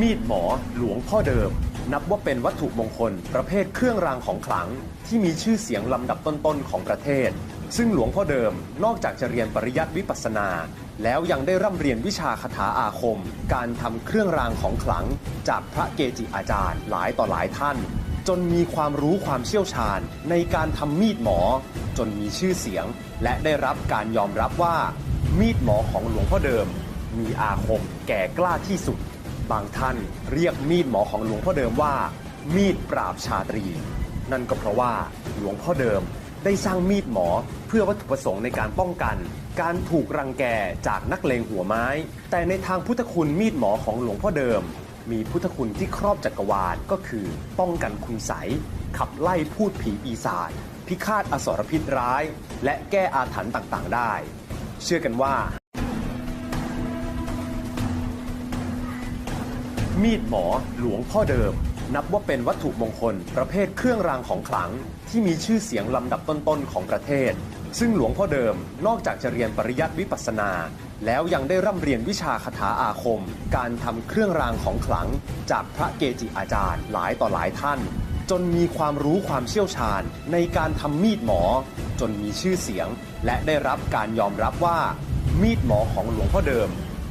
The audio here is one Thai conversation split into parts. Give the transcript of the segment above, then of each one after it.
มีดหมอหลวงพ่อเดิม นับว่าเป็นวัตถุมงคล ประเภทเครื่องรางของขลัง ที่มีชื่อเสียงลำดับต้นๆ ของประเทศ ซึ่งหลวงพ่อเดิมนอกจากจะเรียนปริยัติวิปัสสนา แล้วยังได้ร่ำเรียนวิชาคาถาอาคม การทำเครื่องรางของขลัง จากพระเกจิอาจารย์หลายต่อหลายท่าน จนมีความรู้ความเชี่ยวชาญในการทำมีดหมอ จนมีชื่อเสียง และได้รับการยอมรับว่า มีดหมอของหลวงพ่อเดิม มีอาคมแก่กล้าที่สุด บางท่านเรียกมีดหมอของหลวงพ่อเดิมว่า มีดปราบชาตรี นั่นก็เพราะว่าหลวงพ่อเดิมได้สร้างมีดหมอเพื่อวัตถุประสงค์ในการป้องกัน การถูกรังแกจากนักเลงหัวไม้ แต่ในทางพุทธคุณมีดหมอของหลวงพ่อเดิม มีพุทธคุณที่ครอบจักรวาลก็คือ ป้องกันคุณใสขับไล่พูดผีปีศาจพิฆาตอสรพิษร้าย และแก้อาถรรพ์ต่างๆ ได้ เชื่อกันว่า มีดหมอหลวงพ่อเดิม นับว่าเป็นวัตถุมงคล ประเภทเครื่องรางของขลัง ที่มีชื่อเสียงลำดับต้นๆของประเทศ ซึ่งหลวงพ่อเดิมนอกจากจะเรียนปริยัติวิปัสสนา แล้วยังได้ร่ำเรียนวิชาคาถาอาคม การทำเครื่องรางของขลัง จากพระเกจิอาจารย์หลายต่อหลายท่าน จนมีความรู้ความเชี่ยวชาญในการทำมีดหมอ จนมีชื่อเสียง และได้รับการยอมรับว่า มีดหมอของหลวงพ่อเดิม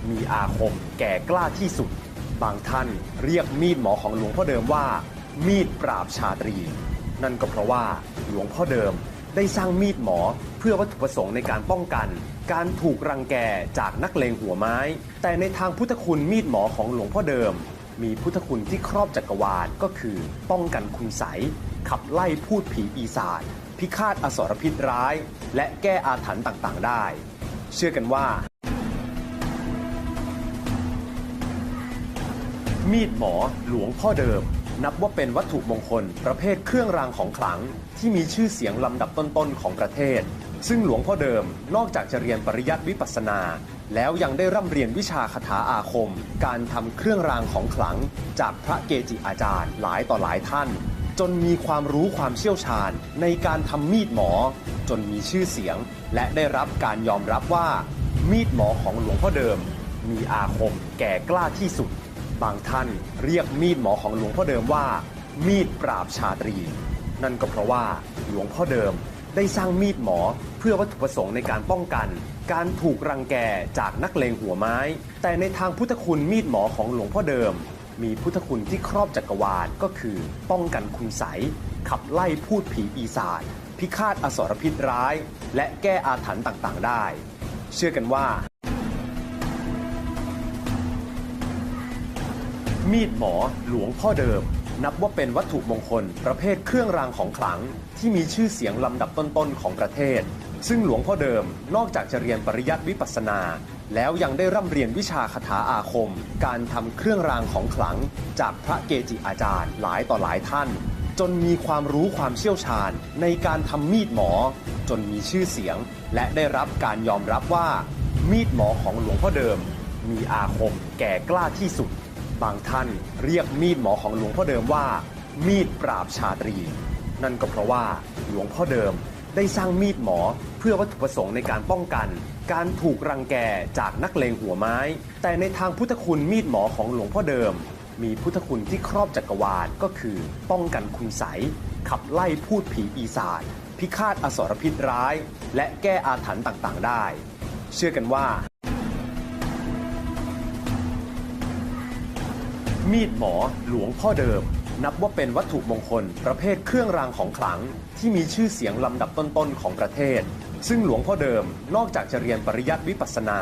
มีอาคมแก่กล้าที่สุด บางท่านเรียกมีดหมอของหลวงพ่อเดิมว่า มีดปราบชาตรี นั่นก็เพราะว่าหลวงพ่อเดิมได้สร้างมีดหมอเพื่อวัตถุประสงค์ในการป้องกัน การถูกรังแกจากนักเลงหัวไม้ แต่ในทางพุทธคุณมีดหมอของหลวงพ่อเดิม มีพุทธคุณที่ครอบจักรวาลก็คือ ป้องกันคุณใสยขับไล่พูดผีปีศาจพิฆาตอสรพิษร้าย และแก้อาถรรพ์ต่างๆ ได้ เชื่อกันว่า มีดหมอหลวงพ่อเดิม นับว่าเป็นวัตถุมงคล ประเภทเครื่องรางของขลัง ที่มีชื่อเสียงลำดับต้นๆของประเทศ ซึ่งหลวงพ่อเดิมนอกจากจะเรียนปริยัติวิปัสสนา แล้วยังได้ร่ำเรียนวิชาคาถาอาคม การทำเครื่องรางของขลัง จากพระเกจิอาจารย์หลายต่อหลายท่าน จนมีความรู้ความเชี่ยวชาญในการทำมีดหมอ จนมีชื่อเสียง และได้รับการยอมรับว่า มีดหมอของหลวงพ่อเดิม มีอาคมแก่กล้าที่สุด บางท่านเรียกมีดหมอของหลวงพ่อเดิมว่า มีดปราบชาตรี นั่นก็เพราะว่าหลวงพ่อเดิมได้สร้างมีดหมอเพื่อวัตถุประสงค์ในการป้องกัน การถูกรังแกจากนักเลงหัวไม้ แต่ในทางพุทธคุณมีดหมอของหลวงพ่อเดิม มีพุทธคุณที่ครอบจักรวาลก็คือ ป้องกันคุณใสยขับไล่พูดผีปีศาจพิฆาตอสรพิษร้าย และแก้อาถรรพ์ต่างๆ ได้ เชื่อกันว่า มีดหมอหลวงพ่อเดิม นับว่าเป็นวัตถุมงคล ประเภทเครื่องรางของขลัง ที่มีชื่อเสียงลำดับต้นๆของประเทศ ซึ่งหลวงพ่อเดิมนอกจากจะเรียนปริยัติวิปัสสนา แล้วยังได้ร่ำเรียนวิชาคาถาอาคม การทำเครื่องรางของขลัง จากพระเกจิอาจารย์หลายต่อหลายท่าน จนมีความรู้ความเชี่ยวชาญในการทำมีดหมอ จนมีชื่อเสียง และได้รับการยอมรับว่า มีดหมอของหลวงพ่อเดิม มีอาคมแก่กล้าที่สุด บางท่านเรียกมีดหมอของหลวงพ่อเดิมว่า มีดปราบชาตรี นั่นก็เพราะว่าหลวงพ่อเดิมได้สร้างมีดหมอเพื่อวัตถุประสงค์ในการป้องกัน การถูกรังแกจากนักเลงหัวไม้ แต่ในทางพุทธคุณมีดหมอของหลวงพ่อเดิม มีพุทธคุณที่ครอบจักรวาลก็คือ ป้องกันคุณใสยขับไล่พูดผีปีศาจพิฆาตอสรพิษร้าย และแก้อาถรรพ์ต่างๆ ได้ เชื่อกันว่า มีดหมอหลวงพ่อเดิม นับว่าเป็นวัตถุมงคล ประเภทเครื่องรางของขลัง ที่มีชื่อเสียงลำดับต้นๆของประเทศ ซึ่งหลวงพ่อเดิมนอกจากจะเรียนปริยัติวิปัสสนา